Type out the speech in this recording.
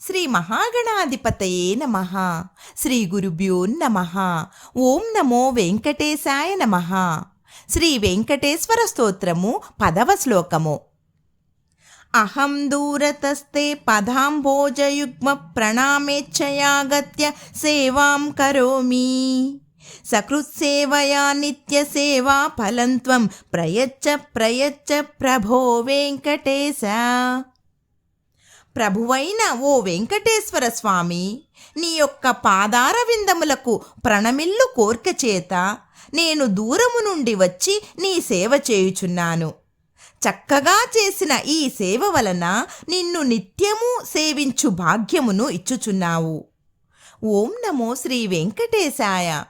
శ్రీ మహాగణాధిపతయే నమ. శ్రీ గురుభ్యో నమ. ఓం నమో వెంకటేశాయ నమ. శ్రీ వెంకటేశ్వర స్తోత్రము పదవ శ్లోకము. అహం దూరతస్తే పదాంభోజయుగ్మ ప్రణామేచ్ఛయాగత్య సేవాం కరోమి. సకృత్సేవయా నిత్యసేవా ఫలం త్వం ప్రయచ్చ ప్రయచ్చ ప్రభో వెంకటేశ. ప్రభువైన ఓ వెంకటేశ్వర స్వామి నీ యొక్క పాదార విందములకు ప్రణమిల్లు కోర్క చేత నేను దూరము నుండి వచ్చి నీ సేవ చేయుచున్నాను. చక్కగా చేసిన ఈ సేవ వలన నిన్ను నిత్యము సేవించు భాగ్యమును ఇచ్చుచున్నావు. ఓం నమో శ్రీ వెంకటేశాయ.